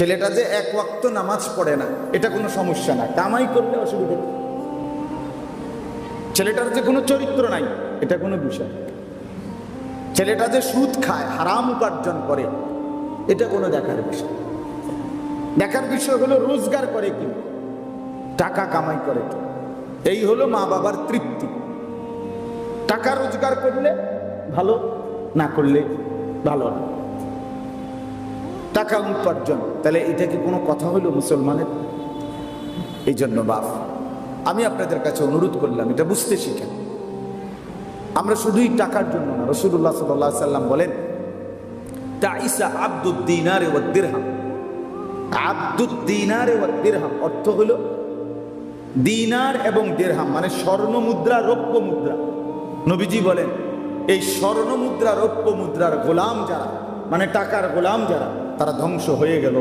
ছেলেটা যে এক ওয়াক্ত নামাজ পড়ে না, এটা কোনো সমস্যা না। কামাই করলে অসুবিধা? ছেলেটার যে কোনো চরিত্র নাই, এটা কোনো বিষয় ছেলেটা যে সুদ খায়, হারাম উপার্জন করে, এটা কোনো দেখার বিষয় দেখার বিষয় হলো রোজগার করে কি? টাকা কামাই করে এই হলো মা বাবার তৃপ্তি। টাকা রোজগার করলে ভালো, না করলে ভালো না। টাকা উপার্জন। তাহলে এটা কি কোনো কথা হলো মুসলমানের? এই জন্য বাপ, আমি আপনাদের কাছে অনুরোধ করলাম, এটা বুঝতে শিখেন। আমরা শুধুই টাকার জন্য না রসুল্লাহ সাল্লাহ সাল্লাম বলেন, তাইসা আব্দুদ্দিনারে ও দিরহাম। আব্দুদ্দিনারে ও দিরহাম অর্থ হলো দিনার এবং দেড়হাম মানে স্বর্ণ মুদ্রা, রৌপ্য মুদ্রা। নবীজি বলেন, এই স্বর্ণ মুদ্রা, রৌপ্য মুদ্রার গোলাম যারা মানে টাকার গোলাম যারা তারা ধ্বংস হয়ে গেল।